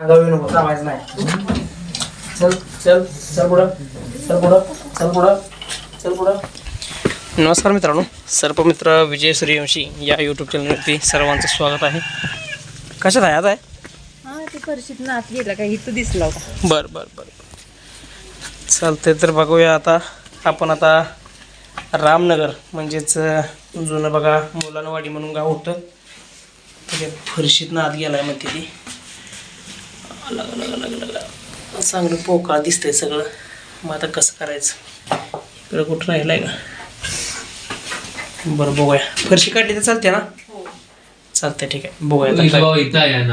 नको नाही. चल चल चल पुढं चल पुढं चल पुढं चल पुढं. नमस्कार मित्रांनो सर्पमित्र विजय सूर्यवंशी या यूट्यूब चॅनलवरती सर्वांचं स्वागत आहे. कशात आहे? आता आहे? हा ते परिषद नात गेला का? इथं दिसला होता. बरं बरं बरं. चालतंय तर बघूया आता. आपण आता रामनगर म्हणजेच अं, जुनं बघा मुलांवाडी म्हणून गाव होतं. फरशीतनं आत गेलाय म्हणते ती. चांगलं पोकळा दिसतंय सगळं. मग आता कसं करायचं? इकडं कुठं राहिलंय का? बरं बघूया. फरशी काढली तर चालते ना? चालतंय ठीक आहे. बघूया आहे आहे हे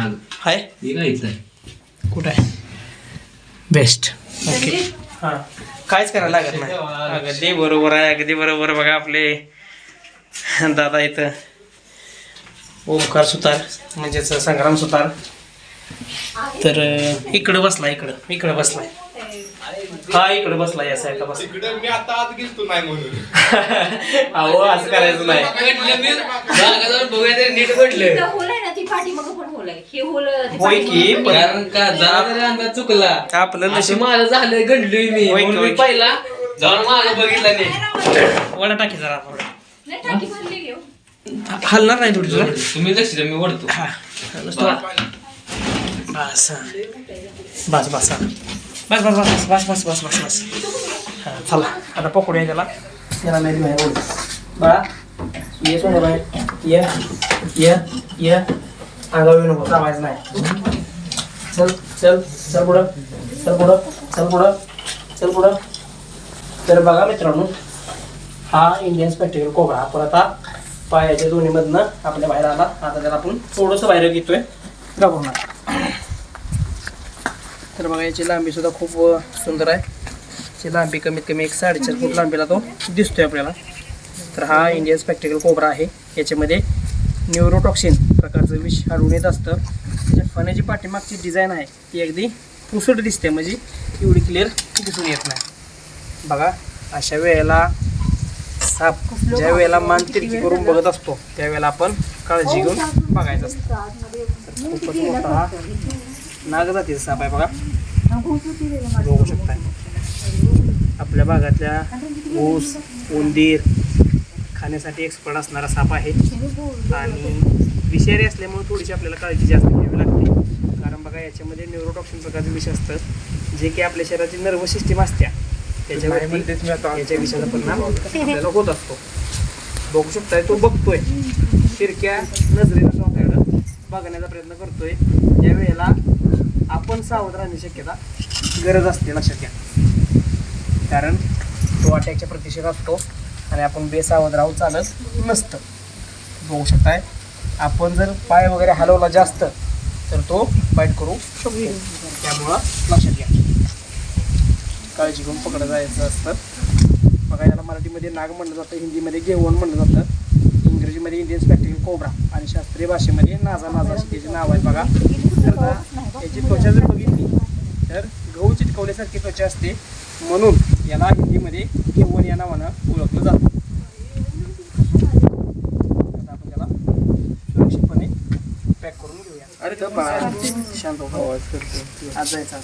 आहे. कुठं आहे? बेस्ट ओके हां. काहीच करायला लागत नाही. अगदी बरोबर आहे अगदी बरोबर बघा आपले. दादा इथं. ओंकार सुतार म्हणजेच संग्राम सुतार. तर इकडं बसला इकडं इकडं बसलाय हा इकडं बसलाय या बस अहो असं करायचं नाही. की कारण का आपलं नशीब. माझं झालं घडलोय मी. पहिला जाऊन माझं बघितलं नाही. वडा टाकी जरा हलणार नाही थोडी तुला तुम्ही लक्ष मी वडतो बस बस बस बस बस बस बस बस बस बस बस हां चला आता पकडूया त्याला त्याला नाही बाहेर ओढ बाळा ये सोनं बाहेर ये ये ये अंगावर येऊ नको चावायचं नाही चल चल चल पुढं चल पुढं चल पुढं चल पुढं तर बघा मित्रांनो हा इंडियन स्पेक्टिकल कोबरा आपण आता पायाच्या दोन्हीमधनं आपल्या बाहेर आला आता त्याला आपण थोडंसं बाहेर घेतोय घाबरून नका. तर बघा याची लांबी सुद्धा खूप सुंदर आहे. याची लांबी कमीत कमी एक साडेचार फूट लांबीला तो दिसतोय आपल्याला. तर हा इंडियन स्पेक्टिकल कोबरा आहे. याच्यामध्ये न्यूरोटॉक्सिन प्रकारचं विष आढळून येत असतं. त्याच्या फण्याची पाठीमागची डिझाईन आहे. ती अगदी पुसट दिसते. म्हणजे एवढी क्लिअर दिसून येत नाही. बघा अशा वेळेला साप ज्या वेळेला मान तिरकी करून बघत असतो. त्यावेळेला आपण काळजी घेऊन बघायचं असतं. तर खूपच मोठा हा नागजातीचा साप आहे बघा. बघू शकताय. आपल्या भागातल्या ऊस उंदीर खाण्यासाठी एक्सपर्ट असणारा साप आहे. आणि विषारी असल्यामुळे थोडीशी आपल्याला काळजी जास्त घ्यावी लागते. कारण बघा याच्यामध्ये न्यूरोटॉक्सिन प्रकारचं विष असतं जे की आपल्या शरीराची नर्वस सिस्टीम असत्या. त्याच्यावरती याच्या विषयाचा परिणाम आपल्याला होत असतो. बघू शकताय तो बघतोय. शिरक्या तो आपल्याकडं बघण्याचा प्रयत्न करतोय. या वेळेला आपण सावध राहण्याची शक्यता गरज असते लक्षात घ्या कारण तो अटॅकच्या प्रतिशत असतो आणि आपण बेसावध राहून चालत नसतं. बघू शकताय. आपण जर पाय वगैरे हलवला जास्त तर तो बाईट करू शकतो. त्यामुळं लक्षात घ्या. काळजी घेऊन पकडलं जायचं असतं. बघा याला मराठीमध्ये नाग म्हणलं जातं हिंदीमध्ये घेवण म्हणलं जातं. इंग्रजीमध्ये इंडियन स्पॅक्टिकल कोबरा आणि शास्त्रीय भाषेमध्ये नाजा नाजा त्याची नाव आहेत बघा. तर याची त्वचा जर बघितली तर गहू चिटकवल्यासारखी त्वचा असते. म्हणून याला हिंदीमध्ये घेवण या नावानं ओळखलं जातं. आपण त्याला सुरक्षितपणे पॅक करून घेऊया. अरे शांत हो आज जायचं आज,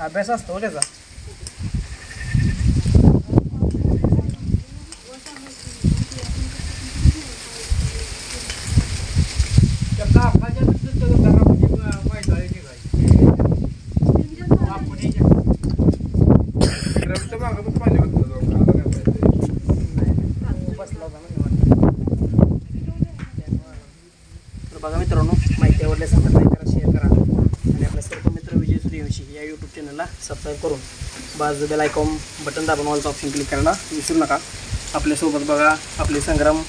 अभ्यास असतो त्याचा. बघा मित्रांनो माहिती आवडल्यास तर लाईक करा शेअर करा आणि आपल्या सर्व मित्र सूर्यवंशी या यूट्यूब चॅनलला सबस्क्राईब करून बाजू बेल आयकॉन बटन दाबून ऑलचं ऑप्शन क्लिक करायला विसरू नका. आपल्यासोबत बघा आपले संग्राम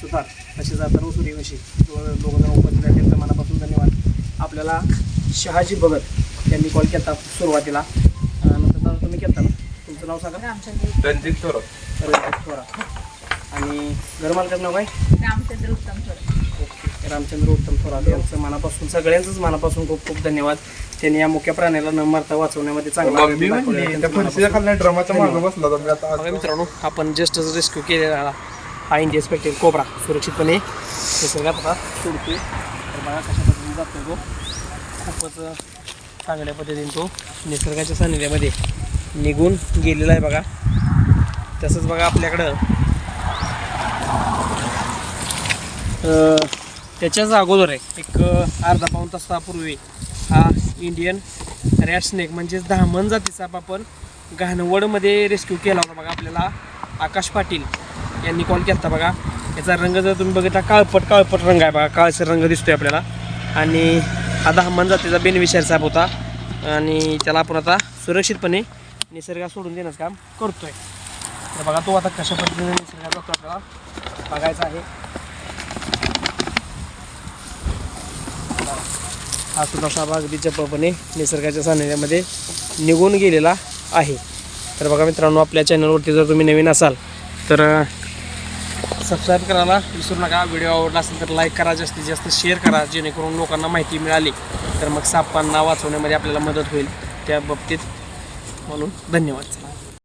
सुतार तसेच आता सूर्यवंशी दोघं जण उपस्थित आहेत. मनापासून धन्यवाद. आपल्याला शहाजी भगत यांनी कॉल केला सुरुवातीला. नंतर दादा तुम्ही केला ना? तुमचं नाव सांगा. रणजित थोरात. रणजित थोरा आणि घरमालकाचं नाव काय? रामचंद्र उत्तम थोर ओके. रामचंद्र उत्तम थोरात यांचं मनापासून सगळ्यांचंच मनापासून खूप खूप धन्यवाद. त्यांनी या मुख्य प्राण्याला न मारता वाचवण्यामध्ये चांगला मग मी दाखवलेला म्हणली आहे. त्या फरशीच्या खालच्या ड्रमाच्या मागं बसला होता मी आता बघा मित्रांनो आपण जस्टच रेस्क्यू केलेला हा इंडिया स्पेक्टेड कोबरा सुरक्षितपणे. निसर्गात आता सोडतोय. तर बघा कशा पद्धतीने जातो तो. खूपच चांगल्या पद्धतीने तो निसर्गाच्या सानिध्यामध्ये निघून गेलेला आहे बघा. तसंच बघा आपल्याकडं. अं, त्याच्याच अगोदर आहे एक अर्धा पाऊण तासापूर्वी हा इंडियन रॅट स्नेक म्हणजेच धामण जातीचा आपण घाणवडमध्ये रेस्क्यू केला होता बघा आपल्याला आकाश पाटील यांनी कॉल केला होता बघा. याचा रंग जर तुम्ही बघितला काळपट काळपट रंग आहे बघा. काळसर रंग दिसतोय आपल्याला. आणि हा धामण जातीचा बेनविशार साहेब होता. आणि त्याला आपण आता सुरक्षितपणे निसर्गात सोडून देण्याचं काम करतोय. तर बघा तो आता कशा पद्धतीने निसर्गात जातो आपल्याला बघायचा आहे. हा सुद्धा भाग अगदी चपळपणे निसर्गाच्या सानिध्यामध्ये निघून गेलेला आहे. तर बघा मित्रांनो आपल्या चॅनलवरती जर तुम्ही नवीन असाल तर सबस्क्राईब करायला विसरू नका. व्हिडिओ आवडला असेल तर लाईक करा जास्तीत जास्त शेअर करा जेणेकरून लोकांना माहिती मिळाली. तर मग सापांना वाचवण्यामध्ये आपल्याला मदत होईल. त्या बाबतीत म्हणून धन्यवाद.